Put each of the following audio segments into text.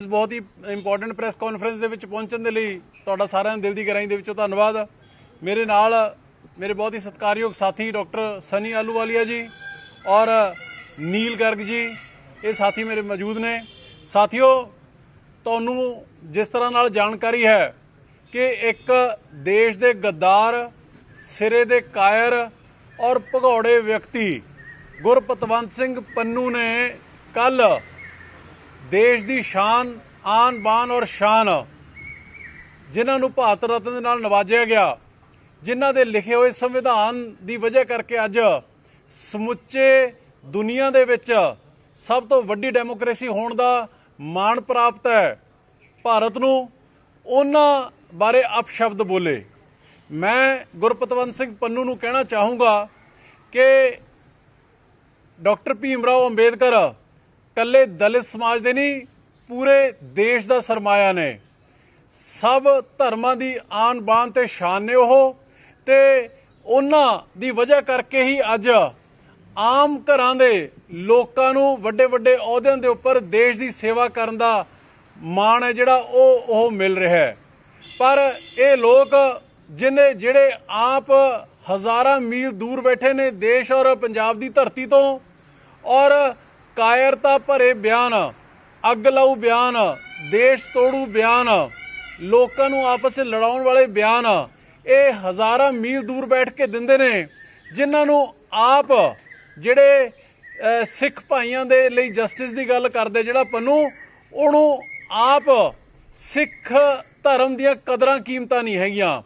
ਇਸ ਬਹੁਤ ਹੀ important press conference ਦੇ ਵਿੱਚ ਪਹੁੰਚਣ ਦੇ ਲਈ ਤੁਹਾਡਾ ਸਾਰਿਆਂ ਦਾ ਦਿਲ ਦੀ ਗਹਿਰਾਈ ਦੇ ਵਿੱਚੋਂ ਧੰਨਵਾਦ। ਮੇਰੇ ਨਾਲ ਮੇਰੇ ਬਹੁਤ ਹੀ ਸਤਿਕਾਰਯੋਗ ਸਾਥੀ ਡਾਕਟਰ ਸਨੀ ਆਲੂਵਾਲੀਆ ਜੀ ਔਰ ਨੀਲ ਗਰਗ ਜੀ, ਇਹ ਸਾਥੀ ਮੇਰੇ ਮੌਜੂਦ ਨੇ। ਸਾਥੀਓ, ਤੁਹਾਨੂੰ ਜਿਸ ਤਰ੍ਹਾਂ ਨਾਲ ਜਾਣਕਾਰੀ ਹੈ ਕਿ ਇੱਕ ਦੇਸ਼ ਦੇ ਗੱਦਾਰ, ਸਿਰੇ ਦੇ ਕਾਇਰ ਔਰ ਭਗੌੜੇ ਵਿਅਕਤੀ ਗੁਰਪਤਵੰਤ ਸਿੰਘ ਪੰਨੂ ਨੇ ਕੱਲ ਦੇਸ਼ ਦੀ ਸ਼ਾਨ, ਆਨ ਬਾਨ ਔਰ ਸ਼ਾਨ, ਜਿਨ੍ਹਾਂ ਨੂੰ ਭਾਰਤ ਰਤਨ ਦੇ ਨਾਲ ਨਵਾਜਿਆ ਗਿਆ, ਜਿਨ੍ਹਾਂ ਦੇ ਲਿਖੇ ਹੋਏ ਸੰਵਿਧਾਨ ਦੀ ਵਜ੍ਹਾ ਕਰਕੇ ਅੱਜ ਸਮੁੱਚੇ ਦੁਨੀਆ ਦੇ ਵਿੱਚ ਸਭ ਤੋਂ ਵੱਡੀ ਡੈਮੋਕ੍ਰੇਸੀ ਹੋਣ ਦਾ ਮਾਣ ਪ੍ਰਾਪਤ ਹੈ। ਭਾਰਤ ਨੂੰ ਉਹਨਾਂ ਬਾਰੇ ਅਪਸ਼ਬਦ ਬੋਲੇ। ਮੈਂ ਗੁਰਪਤਵੰਤ ਸਿੰਘ ਪੰਨੂ ਨੂੰ ਕਹਿਣਾ ਚਾਹੂੰਗਾ ਕਿ ਡਾਕਟਰ ਭੀਮ ਰਾਓ ਅੰਬੇਦਕਰ ਕੱਲੇ ਦਲਿਤ ਸਮਾਜ ਦੇ ਨਹੀਂ, ਪੂਰੇ ਦੇਸ਼ ਦਾ ਸਰਮਾਇਆ ਨੇ। ਸਭ ਧਰਮਾਂ ਦੀ ਆਨ ਬਾਨ ਤੇ ਸ਼ਾਨ ਨੇ ਉਹ ਤੇ ਉਹਨਾਂ ਦੀ ਵਜ੍ਹਾ ਕਰਕੇ ਹੀ ਅੱਜ ਆਮ ਘਰਾਂ ਦੇ ਲੋਕਾਂ ਨੂੰ ਵੱਡੇ ਵੱਡੇ ਅਹੁਦਿਆਂ ਦੇ ਉੱਪਰ ਦੇਸ਼ ਦੀ ਸੇਵਾ ਕਰਨ ਦਾ ਮਾਣ ਹੈ ਜਿਹੜਾ ਉਹ ਉਹ ਮਿਲ ਰਿਹਾ ਹੈ। ਪਰ ਇਹ ਲੋਕ ਜਿਨੇ, ਜਿਹੜੇ ਆਪ ਹਜ਼ਾਰਾਂ ਮੀਲ ਦੂਰ ਬੈਠੇ ਨੇ ਦੇਸ਼ ਔਰ ਪੰਜਾਬ ਦੀ ਧਰਤੀ ਤੋਂ ਔਰ ਕਾਇਰਤਾ ਭਰੇ ਬਿਆਨ, ਅੱਗ ਲਾਊ ਬਿਆਨ, ਦੇਸ਼ ਤੋੜੂ ਬਿਆਨ, ਲੋਕਾਂ ਨੂੰ ਆਪਸ ਵਿੱਚ ਲੜਾਉਣ ਵਾਲੇ ਬਿਆਨ, ਇਹ ਹਜ਼ਾਰਾਂ ਮੀਲ ਦੂਰ ਬੈਠ ਕੇ ਦਿੰਦੇ ਨੇ, ਜਿਨ੍ਹਾਂ ਨੂੰ ਆਪ ਜਿਹੜੇ ਸਿੱਖ ਭਾਈਆਂ ਦੇ ਲਈ ਜਸਟਿਸ ਦੀ ਗੱਲ ਕਰਦੇ ਜਿਹੜਾ ਪੰਨੂ, ਉਹਨੂੰ ਆਪ ਸਿੱਖ ਧਰਮ ਦੀਆਂ ਕਦਰਾਂ ਕੀਮਤਾਂ ਨਹੀਂ ਹੈਗੀਆਂ।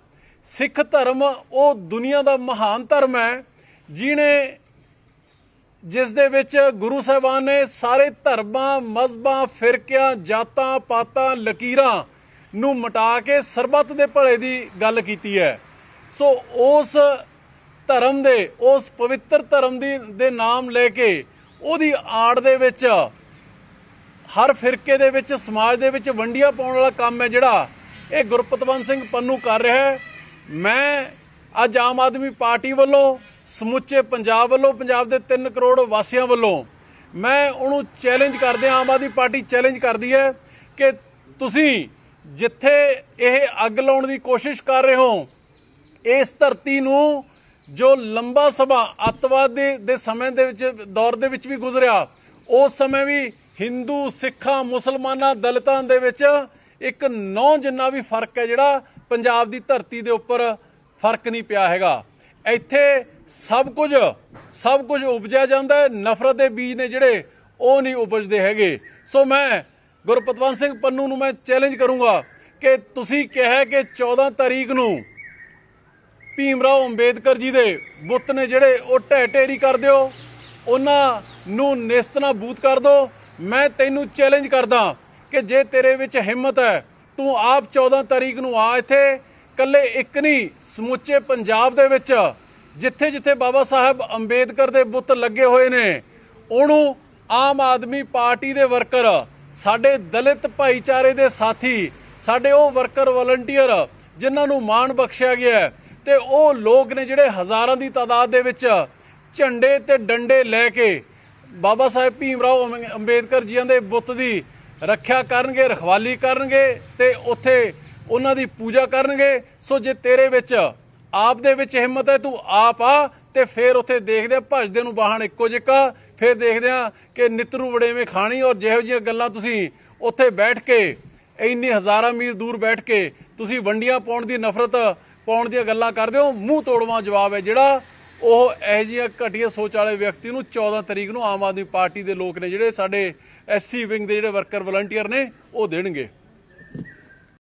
ਸਿੱਖ ਧਰਮ ਉਹ ਦੁਨੀਆ ਦਾ ਮਹਾਨ ਧਰਮ ਹੈ, ਜਿਹਨੇ ਜਿਸ ਦੇ ਵਿੱਚ ਗੁਰੂ ਸਾਹਿਬਾਨ ਨੇ ਸਾਰੇ ਧਰਮਾਂ, ਮਜ਼ਬਾਂ, ਫਿਰਕਿਆਂ, ਜਾਤਾਂ, ਪਾਤਾਂ, ਲਕੀਰਾਂ ਨੂੰ ਮਿਟਾ ਕੇ ਸਰਬੱਤ ਦੇ ਭਲੇ ਦੀ ਗੱਲ ਕੀਤੀ ਹੈ। ਸੋ ਉਸ ਧਰਮ ਦੇ, ਉਸ ਪਵਿੱਤਰ ਧਰਮ ਦੀ, ਦੇ ਨਾਮ ਲੈ ਕੇ ਉਹਦੀ ਆੜ ਦੇ ਵਿੱਚ, ਹਰ ਫਿਰਕੇ ਦੇ ਵਿੱਚ, ਸਮਾਜ ਦੇ ਵਿੱਚ ਵੰਡੀਆਂ ਪਾਉਣ ਵਾਲਾ ਕੰਮ ਹੈ ਜਿਹੜਾ, ਇਹ ਗੁਰਪਤਵੰਤ ਸਿੰਘ ਪੰਨੂ ਕਰ ਰਿਹਾ ਹੈ। ਮੈਂ ਅੱਜ ਆਮ ਆਦਮੀ ਪਾਰਟੀ ਵੱਲੋਂ ਸਮੁੱਚੇ ਪੰਜਾਬ ਵੱਲੋਂ, ਪੰਜਾਬ ਦੇ 3 ਕਰੋੜ ਵਾਸੀਆਂ ਵੱਲੋਂ ਮੈਂ ਉਹਨੂੰ ਚੈਲੰਜ ਕਰਦੇ ਆਮ ਆਦਮੀ ਪਾਰਟੀ ਚੈਲੰਜ ਕਰਦੀ ਹੈ ਕਿ ਤੁਸੀਂ ਜਿੱਥੇ ਇਹ ਅੱਗ ਲਾਉਣ ਦੀ ਕੋਸ਼ਿਸ਼ ਕਰ ਰਹੇ ਹੋ, ਇਸ ਧਰਤੀ ਨੂੰ ਜੋ ਲੰਬਾ ਸਮਾਂ ਅੱਤਵਾਦ ਦੇ ਸਮੇਂ ਦੇ ਵਿੱਚ, ਦੌਰ ਦੇ ਵਿੱਚ ਵੀ ਗੁਜ਼ਰਿਆ, ਉਸ ਸਮੇਂ ਵੀ ਹਿੰਦੂ, ਸਿੱਖਾਂ, ਮੁਸਲਮਾਨਾਂ, ਦਲਿਤਾਂ ਦੇ ਵਿੱਚ ਇੱਕ ਨੌ ਜਿੰਨਾ ਵੀ ਫ਼ਰਕ ਹੈ ਜਿਹੜਾ ਪੰਜਾਬ ਦੀ ਧਰਤੀ ਦੇ ਉੱਪਰ ਫ਼ਰਕ ਨਹੀਂ ਪਿਆ ਹੈਗਾ। ਇੱਥੇ ਸਭ ਕੁਝ ਸਭ ਕੁਝ ਉਪਜਿਆ ਜਾਂਦਾ ਹੈ। ਨਫ਼ਰਤ ਦੇ ਬੀਜ ਨੇ ਜਿਹੜੇ, ਉਹ ਨਹੀਂ ਉਪਜਦੇ ਹੈਗੇ। ਸੋ ਮੈਂ ਗੁਰਪਤਵੰਤ ਸਿੰਘ ਪੰਨੂ ਨੂੰ ਮੈਂ ਚੈਲੰਜ ਕਰੂੰਗਾ ਕਿ ਤੁਸੀਂ ਕਿਹਾ ਕਿ 14 ਤਾਰੀਖ ਨੂੰ ਭੀਮ ਰਾਓ ਅੰਬੇਦਕਰ ਜੀ ਦੇ ਬੁੱਤ ਨੇ ਜਿਹੜੇ, ਉਹ ਢਹਿ ਢੇਰੀ ਕਰ ਦਿਓ। ਉਹਨਾਂ ਨੂੰ ਨਿਸਤਨਾ ਬੂਤ ਕਰ ਦਿਓ। ਮੈਂ ਤੈਨੂੰ ਚੈਲੰਜ ਕਰਦਾ ਕਿ ਜੇ ਤੇਰੇ ਵਿੱਚ ਹਿੰਮਤ ਹੈ, ਤੂੰ ਆਪ 14 ਤਾਰੀਖ ਨੂੰ ਆ ਇੱਥੇ। ਕੱਲੇ ਇੱਕ ਨਹੀਂ, ਸਮੁੱਚੇ ਪੰਜਾਬ ਦੇ ਵਿੱਚ ਜਿੱਥੇ ਜਿੱਥੇ ਬਾਬਾ ਸਾਹਿਬ ਅੰਬੇਦਕਰ ਦੇ ਬੁੱਤ ਲੱਗੇ ਹੋਏ ਨੇ, ਉਹਨੂੰ ਆਮ ਆਦਮੀ ਪਾਰਟੀ ਦੇ ਵਰਕਰ, ਸਾਡੇ ਦਲਿਤ ਭਾਈਚਾਰੇ ਦੇ ਸਾਥੀ, ਸਾਡੇ ਉਹ ਵਰਕਰ ਵਲੰਟੀਅਰ ਜਿਨ੍ਹਾਂ ਨੂੰ ਮਾਣ ਬਖਸ਼ਿਆ ਗਿਆ ਹੈ, ਤੇ ਉਹ ਲੋਕ ਨੇ ਜਿਹੜੇ ਹਜ਼ਾਰਾਂ ਦੀ ਤਾਦਾਦ ਦੇ ਵਿੱਚ ਝੰਡੇ ਤੇ ਡੰਡੇ ਲੈ ਕੇ ਬਾਬਾ ਸਾਹਿਬ ਭੀਮ ਰਾਓ ਅੰਬੇ- ਅੰਬੇਦਕਰ ਜੀਆਂ ਦੇ ਬੁੱਤ ਦੀ ਰੱਖਿਆ ਕਰਨਗੇ, ਰਖਵਾਲੀ ਕਰਨਗੇ ਤੇ ਉੱਥੇ ਉਹਨਾਂ ਦੀ ਪੂਜਾ ਕਰਨਗੇ। ਸੋ ਜੇ ਤੇਰੇ ਵਿੱਚ ਆਪ ਦੇ ਵਿੱਚ ਹਿੰਮਤ ਹੈ, ਤੂੰ ਆਪ ਆ ਤੇ ਫਿਰ ਉੱਥੇ ਦੇਖਦੇ ਆ, ਭਜਦੇ ਨੂੰ ਬਾਹਣ ਇੱਕੋ ਜਿਹਾ ਫਿਰ ਦੇਖਦੇ ਆ ਕਿ ਨਿਤਰੂ ਵੜੇਵੇਂ ਖਾਣੀ ਔਰ ਜਿਹੋ ਜਿਹੀਆਂ ਗੱਲਾਂ ਤੁਸੀਂ ਉੱਥੇ ਬੈਠ ਕੇ, ਇੰਨੀ ਹਜ਼ਾਰਾਂ ਮੀਲ ਦੂਰ ਬੈਠ ਕੇ ਤੁਸੀਂ ਵੰਡੀਆਂ ਪਾਉਣ ਦੀ ਨਫ਼ਰਤ, ਪਾਉਣ ਦੀਆਂ ਗੱਲਾਂ ਕਰਦੇ ਹੋ, ਮੂੰਹ ਤੋੜਵਾ ਜਵਾਬ ਹੈ ਜਿਹੜਾ ਉਹ ਇਹੋ ਜਿਹੀਆਂ ਘਟੀਆ ਸੋਚ ਵਾਲੇ ਵਿਅਕਤੀ ਨੂੰ 14 ਤਰੀਕ ਨੂੰ ਆਮ ਆਦਮੀ ਪਾਰਟੀ ਦੇ ਲੋਕ ਨੇ ਜਿਹੜੇ ਸਾਡੇ ਐਸਸੀ ਵਿੰਗ ਦੇ ਜਿਹੜੇ ਵਰਕਰ ਵਲੰਟੀਅਰ ਨੇ, ਉਹ ਦੇਣਗੇ।